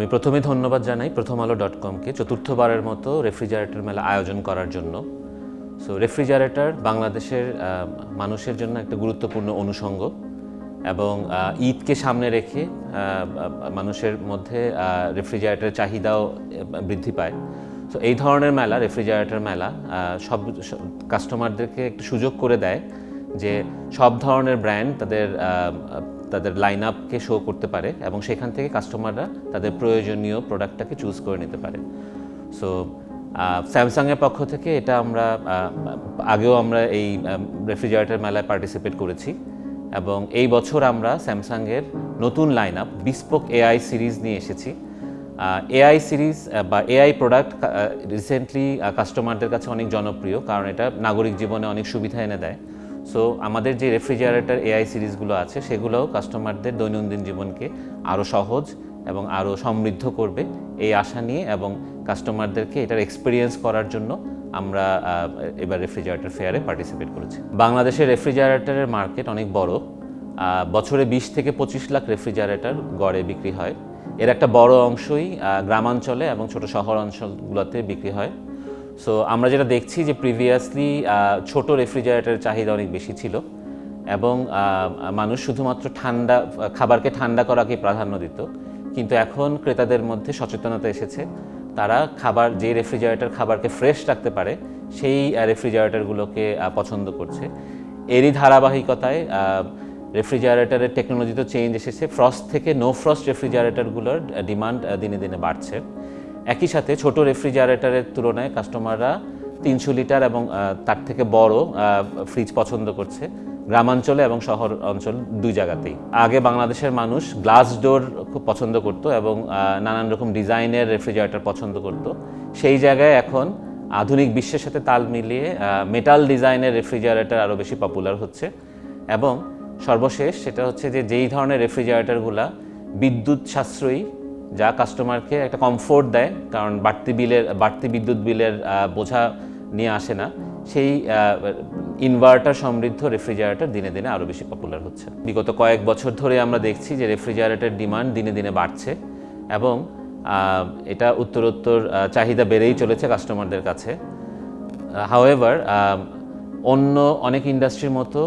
আমি প্রথমে ধন্যবাদ জানাই প্রথম আলো ডট কমকে চতুর্থবারের মতো রেফ্রিজারেটর মেলা আয়োজন করার জন্য। সো রেফ্রিজারেটর বাংলাদেশের মানুষের জন্য একটা গুরুত্বপূর্ণ অনুষঙ্গ এবং ঈদকে সামনে রেখে মানুষের মধ্যে রেফ্রিজারেটরের চাহিদাও বৃদ্ধি পায়। তো এই ধরনের মেলা, রেফ্রিজারেটর মেলা সব কাস্টমারদেরকে একটু সুযোগ করে দেয় যে সব ধরনের ব্র্যান্ড তাদের তাদের লাইন আপকে শো করতে পারে এবং সেখান থেকে কাস্টমাররা তাদের প্রয়োজনীয় প্রোডাক্টটাকে চুজ করে নিতে পারে। সো স্যামসাংয়ের পক্ষ থেকে এটা আমরা আগেও আমরা এই রেফ্রিজারেটর মেলায় পার্টিসিপেট করেছি এবং এই বছর আমরা স্যামসাংয়ের নতুন line up bespoke AI series নিয়ে এসেছি। এআই সিরিজ বা এআই প্রোডাক্ট রিসেন্টলি কাস্টমারদের কাছে অনেক জনপ্রিয়, কারণ এটা নাগরিক জীবনে অনেক সুবিধা এনে দেয়। সো আমাদের যে রেফ্রিজারেটর এআই সিরিজগুলো আছে, সেগুলোও কাস্টমারদের দৈনন্দিন জীবনকে আরও সহজ এবং আরও সমৃদ্ধ করবে এই আশা নিয়ে এবং কাস্টমারদেরকে এটার এক্সপিরিয়েন্স করার জন্য আমরা এবার রেফ্রিজারেটর ফেয়ারে পার্টিসিপেট করেছি। বাংলাদেশের রেফ্রিজারেটরের মার্কেট অনেক বড়। বছরে বিশ থেকে পঁচিশ লাখ রেফ্রিজারেটর গড়ে বিক্রি হয়। এর একটা বড় অংশই গ্রামাঞ্চলে এবং ছোট শহর অঞ্চলগুলোতে বিক্রি হয়। সো আমরা যেটা দেখছি যে প্রিভিয়াসলি ছোট রেফ্রিজারেটরের চাহিদা অনেক বেশি ছিল এবং মানুষ শুধুমাত্র ঠান্ডা, খাবারকে ঠান্ডা করাকে প্রাধান্য দিত। কিন্তু এখন ক্রেতাদের মধ্যে সচেতনতা এসেছে। তারা খাবার, যে রেফ্রিজারেটর খাবারকে ফ্রেশ রাখতে পারে, সেই রেফ্রিজারেটরগুলোকে পছন্দ করছে। এরই ধারাবাহিকতায় রেফ্রিজারেটরের টেকনোলজিতে চেঞ্জ এসেছে। ফ্রস্ট থেকে নো ফ্রস্ট রেফ্রিজারেটরগুলোর ডিমান্ড দিনে দিনে বাড়ছে। একই সাথে ছোট রেফ্রিজারেটরের তুলনায় কাস্টমাররা তিনশো লিটার এবং তার থেকে বড় ফ্রিজ পছন্দ করছে গ্রামাঞ্চলে এবং শহর অঞ্চল দুই জায়গাতেই। আগে বাংলাদেশের মানুষ গ্লাস ডোর খুব পছন্দ করত এবং নানান রকম ডিজাইনের রেফ্রিজারেটর পছন্দ করত। সেই জায়গায় এখন আধুনিক বিশ্বের সাথে তাল মিলিয়ে মেটাল ডিজাইনের রেফ্রিজারেটর আরও বেশি পপুলার হচ্ছে এবং সর্বশেষ সেটা হচ্ছে যে, যেই ধরনের রেফ্রিজারেটরগুলা বিদ্যুৎ সাশ্রয়ী যা কাস্টমারকে একটা কমফোর্ট দেয়, কারণ বাড়তি বিলের, বাড়তি বিদ্যুৎ বিলের বোঝা নিয়ে আসে না, সেই ইনভার্টার সমৃদ্ধ রেফ্রিজারেটর দিনে দিনে আরও বেশি পপুলার হচ্ছে। বিগত কয়েক বছর ধরে আমরা দেখছি যে রেফ্রিজারেটর ডিমান্ড দিনে দিনে বাড়ছে এবং এটা উত্তরোত্তর চাহিদা বেড়েই চলেছে কাস্টমারদের কাছে। হাওয়েভার অন্য অনেক ইন্ডাস্ট্রির মতো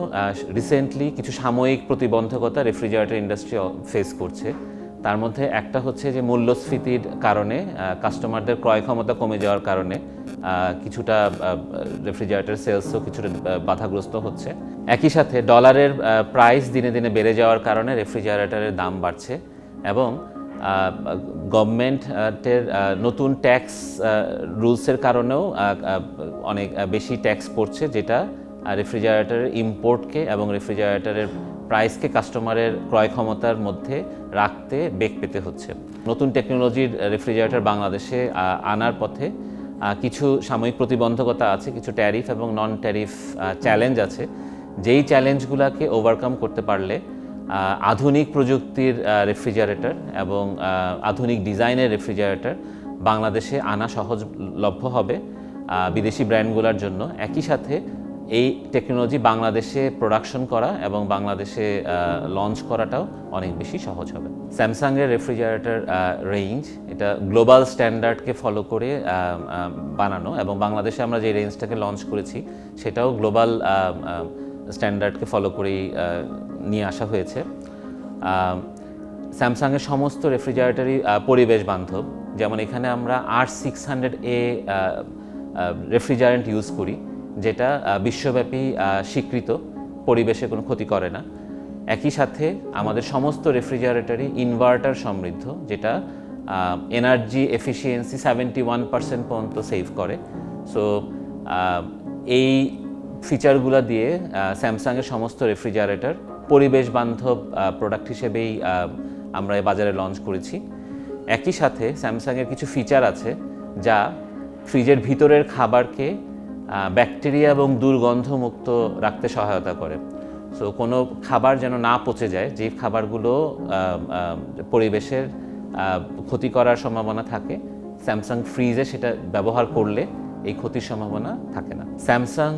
রিসেন্টলি কিছু সাময়িক প্রতিবন্ধকতা রেফ্রিজারেটর ইন্ডাস্ট্রি ফেস করছে। তার মধ্যে একটা হচ্ছে যে মূল্যস্ফীতির কারণে কাস্টমারদের ক্রয় ক্ষমতা কমে যাওয়ার কারণে কিছুটা রেফ্রিজারেটর সেলসও কিছুটা বাধাগ্রস্ত হচ্ছে। একই সাথে ডলারের প্রাইস দিনে দিনে বেড়ে যাওয়ার কারণে রেফ্রিজারেটরের দাম বাড়ছে এবং গভর্নমেন্টের নতুন ট্যাক্স রুলসের কারণেও অনেক বেশি ট্যাক্স পড়ছে যেটা রেফ্রিজারেটরের ইম্পোর্টকে এবং রেফ্রিজারেটরের প্রাইসকে কাস্টমারের ক্রয় ক্ষমতার মধ্যে রাখতে বেগ পেতে হচ্ছে। নতুন টেকনোলজির রেফ্রিজারেটর বাংলাদেশে আনার পথে কিছু সাময়িক প্রতিবন্ধকতা আছে, কিছু ট্যারিফ এবং নন ট্যারিফ চ্যালেঞ্জ আছে। যেই চ্যালেঞ্জগুলোকে ওভারকাম করতে পারলে আধুনিক প্রযুক্তির রেফ্রিজারেটর এবং আধুনিক ডিজাইনের রেফ্রিজারেটর বাংলাদেশে আনা সহজলভ্য হবে বিদেশি ব্র্যান্ডগুলোর জন্য। একই সাথে এই টেকনোলজি বাংলাদেশে প্রোডাকশন করা এবং বাংলাদেশে লঞ্চ করাটাও অনেক বেশি সহজ হবে। স্যামসাংয়ের রেফ্রিজারেটর রেঞ্জ এটা গ্লোবাল স্ট্যান্ডার্ডকে ফলো করে বানানো এবং বাংলাদেশে আমরা যে রেঞ্জটাকে লঞ্চ করেছি, সেটাও গ্লোবাল স্ট্যান্ডার্ডকে ফলো করেই নিয়ে আসা হয়েছে। স্যামসাংয়ের সমস্ত রেফ্রিজারেটরই পরিবেশ বান্ধব। যেমন এখানে আমরা R six hundred A refrigerant use করি। যেটা বিশ্বব্যাপী স্বীকৃত, পরিবেশে কোনো ক্ষতি করে না। একই সাথে আমাদের সমস্ত রেফ্রিজারেটরই ইনভার্টার সমৃদ্ধ, যেটা energy efficiency seventy one percent পর্যন্ত সেভ করে। সো এই ফিচারগুলো দিয়ে স্যামসাংয়ের সমস্ত রেফ্রিজারেটর পরিবেশ বান্ধব প্রোডাক্ট হিসেবেই আমরা বাজারে লঞ্চ করেছি। একই সাথে স্যামসাংয়ের কিছু ফিচার আছে, যা ফ্রিজের ভিতরের খাবারকে ব্যাকটেরিয়া এবং দুর্গন্ধমুক্ত রাখতে সহায়তা করে। সো কোনো খাবার যেন না পচে যায়, যে খাবারগুলো পরিবেশের ক্ষতি করার সম্ভাবনা থাকে স্যামসাং ফ্রিজে সেটা ব্যবহার করলে এই ক্ষতির সম্ভাবনা থাকে না। স্যামসাং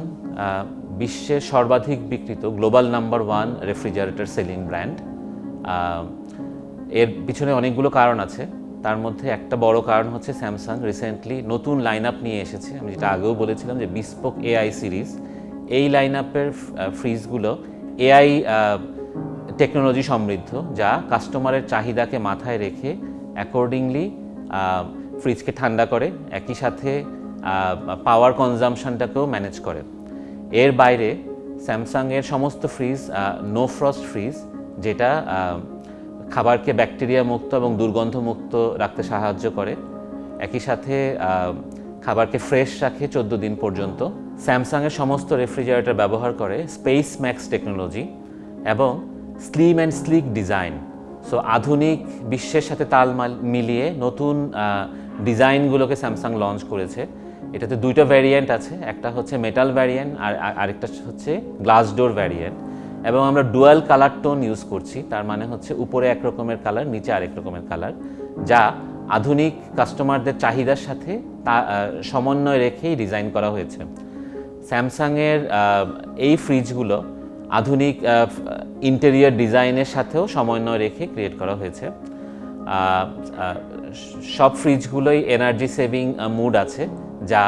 বিশ্বের সর্বাধিক বিক্রিত global number one refrigerator selling brand এর পিছনে অনেকগুলো কারণ আছে। তার মধ্যে একটা বড় কারণ হচ্ছে স্যামসাং রিসেন্টলি নতুন লাইন আপ নিয়ে এসেছে। আমি যেটা আগেও বলেছিলাম যে বিস্পোক এআই সিরিজ এই লাইন আপের ফ্রিজগুলো এআই টেকনোলজি সমৃদ্ধ যা কাস্টমারের চাহিদাকে মাথায় রেখে অ্যাকর্ডিংলি ফ্রিজকে ঠান্ডা করে, একই সাথে পাওয়ার কনজামশনটাকেও ম্যানেজ করে। এর বাইরে স্যামসাংয়ের সমস্ত ফ্রিজ নো ফ্রস্ট ফ্রিজ যেটা খাবারকে ব্যাকটেরিয়া মুক্ত এবং দুর্গন্ধ মুক্ত রাখতে সাহায্য করে। একই সাথে খাবারকে ফ্রেশ রাখে চোদ্দ দিন পর্যন্ত। স্যামসাংয়ের সমস্ত রেফ্রিজারেটর ব্যবহার করে স্পেস ম্যাক্স টেকনোলজি এবং slim and sleek design. So, আধুনিক বিশ্বের সাথে তাল মাল- মিলিয়ে নতুন ডিজাইনগুলোকে স্যামসাং লঞ্চ করেছে। এটাতে দুইটা ভ্যারিয়েন্ট আছে, একটা হচ্ছে মেটাল ভ্যারিয়েন্ট আর- আরেকটা হচ্ছে গ্লাস ডোর ভ্যারিয়েন্ট এবং আমরা ডুয়াল কালার টোন ইউজ করছি, তার মানে হচ্ছে উপরে এক রকমের কালার নিচে আরেক রকমের কালার যা আধুনিক কাস্টমারদের চাহিদার সাথে তা সমন্বয় রেখেই ডিজাইন করা হয়েছে। স্যামসাংয়ের এই ফ্রিজগুলো আধুনিক ইন্টেরিয়র ডিজাইনের সাথেও সমন্বয় রেখে ক্রিয়েট করা হয়েছে। সব ফ্রিজগুলোই এনার্জি সেভিং মুড আছে, যা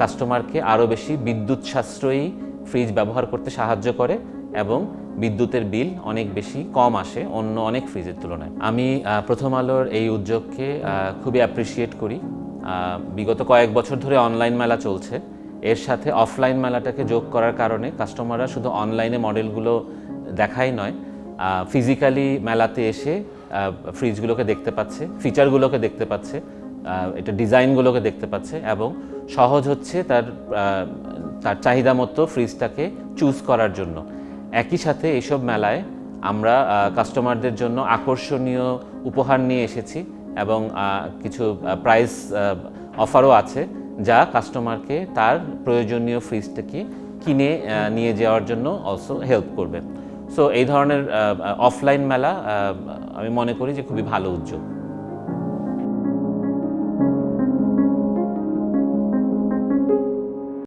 কাস্টমারকে আরও বেশি বিদ্যুৎ সাশ্রয়ী ফ্রিজ ব্যবহার করতে সাহায্য করে। এবং বিদ্যুতের বিল অনেক বেশি কম আসে অন্য অনেক ফ্রিজের তুলনায়। আমি প্রথম আলোর এই উদ্যোগকে খুবই অ্যাপ্রিসিয়েট করি। বিগত কয়েক বছর ধরে অনলাইন মেলা চলছে। এর সাথে অফলাইন মেলাটাকে যোগ করার কারণে কাস্টমাররা শুধু অনলাইনে মডেলগুলো দেখাই নয় ফিজিক্যালি মেলাতে এসে ফ্রিজগুলোকে দেখতে পাচ্ছে ফিচারগুলোকে দেখতে পাচ্ছে এটা ডিজাইনগুলোকে দেখতে পাচ্ছে এবং সহজ হচ্ছে তার তার চাহিদা মতো ফ্রিজটাকে চুজ করার জন্য। একই সাথে এইসব মেলায় আমরা কাস্টমারদের জন্য আকর্ষণীয় উপহার নিয়ে এসেছি এবং কিছু প্রাইস অফারও আছে যা কাস্টমারকে তার প্রয়োজনীয় ফ্রিজটাকে কিনে নিয়ে যাওয়ার জন্য অলসো হেল্প করবে। সো এই ধরনের অফলাইন মেলা আমি মনে করি যে খুবই ভালো উদ্যোগ।